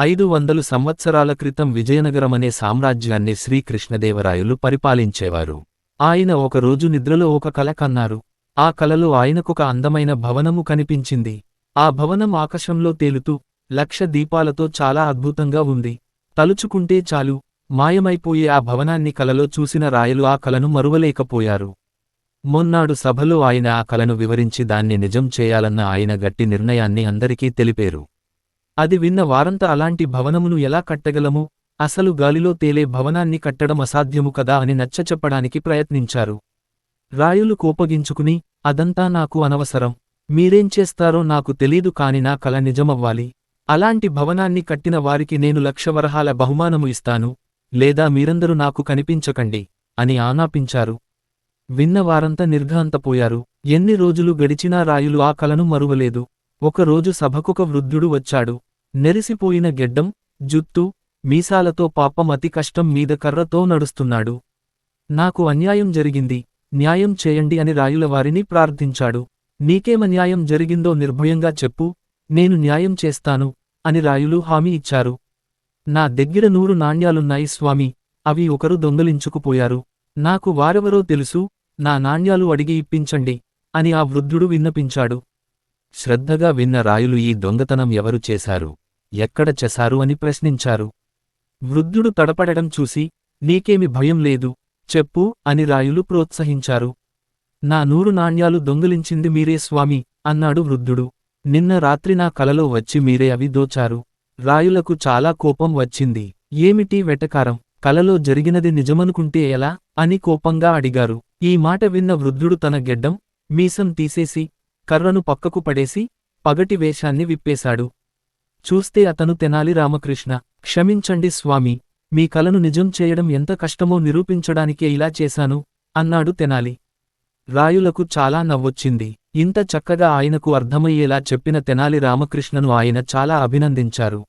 ఐదు వందలు సంవత్సరాల క్రితం విజయనగరమనే సామ్రాజ్యాన్ని శ్రీకృష్ణదేవరాయలు పరిపాలించేవారు. ఆయన ఒకరోజు నిద్రలో ఒక కల కన్నారు. ఆ కలలో ఆయనకొక అందమైన భవనము కనిపించింది. ఆ భవనం ఆకాశంలో తేలుతూ లక్ష దీపాలతో చాలా అద్భుతంగా ఉంది. తలుచుకుంటే చాలు మాయమైపోయే ఆ భవనాన్ని కలలో చూసిన రాయలు ఆ కలను మరువలేకపోయారు. మొన్నాడు సభలో ఆయన ఆ కలను వివరించి దాన్ని నిజం చేయాలన్న ఆయన గట్టి నిర్ణయాన్ని అందరికీ తెలిపేరు. అది విన్న వారంతా అలాంటి భవనమును ఎలా కట్టగలము? అసలు గాలిలో తేలే భవనాన్ని కట్టడం అసాధ్యము కదా అని నచ్చచెప్పడానికి ప్రయత్నించారు. రాయులు కోపగించుకుని అదంతా నాకు అనవసరం. మీరేం చేస్తారో నాకు తెలీదు కాని నా కల నిజమవ్వాలి. అలాంటి భవనాన్ని కట్టిన వారికి నేను లక్షవరహాల బహుమానము ఇస్తాను. లేదా మీరందరూ నాకు కనిపించకండి అని ఆనాపించారు. విన్నవారంతా నిర్ఘాంతపోయారు. ఎన్ని రోజులు గడిచినా రాయులు ఆ కలను మరువలేదు. ఒకరోజు సభకొక వృద్ధుడు వచ్చాడు. నెరిసిపోయిన గెడ్డం జుత్తు మీసాలతో పాపం అతి కష్టం మీద కర్రతో నడుస్తున్నాడు. నాకు అన్యాయం జరిగింది న్యాయం చేయండి అని రాయులవారిని ప్రార్థించాడు. నీకేమన్యాయం జరిగిందో నిర్భయంగా చెప్పు నేను న్యాయం చేస్తాను అని రాయులు హామీ ఇచ్చారు. నా దగ్గర నూరు నాణ్యాలున్నాయి స్వామి అవి ఒకరు దొంగలించుకుపోయారు. నాకు వారెవరో తెలుసు నా నాణ్యాలు అడిగి ఇప్పించండి అని ఆ వృద్ధుడు విన్నపించాడు. శ్రద్ధగా విన్న రాయులు ఈ దొంగతనం ఎవరు చేశారు? ఎక్కడ చేశారు అని ప్రశ్నించారు. వృద్ధుడు తడపడడం చూసి నీకేమి భయం లేదు చెప్పు అని రాయులు ప్రోత్సహించారు. నా నూరు నాణ్యాలు దొంగిలించింది మీరే స్వామి అన్నాడు వృద్ధుడు. నిన్న రాత్రి నా కలలో వచ్చి మీరే అవి దోచారు. రాయులకు చాలా కోపం వచ్చింది. ఏమిటి వెటకారం? కలలో జరిగినది నిజమనుకుంటే ఎలా? అని కోపంగా అడిగారు. ఈ మాట విన్న వృద్ధుడు తన గెడ్డం మీసం తీసేసి కర్రను పక్కకు పడేసి పగటి వేషాన్ని విప్పేశాడు. చూస్తే అతను తెనాలి రామకృష్ణ క్షమించండి స్వామి మీ కలను నిజం చేయడం ఎంత కష్టమో నిరూపించడానికే ఇలా చేశాను అన్నాడు తెనాలి. రాయులకు చాలా నవ్వొచ్చింది. ఇంత చక్కగా ఆయనకు అర్థమయ్యేలా చెప్పిన తెనాలి రామకృష్ణను ఆయన చాలా అభినందించారు.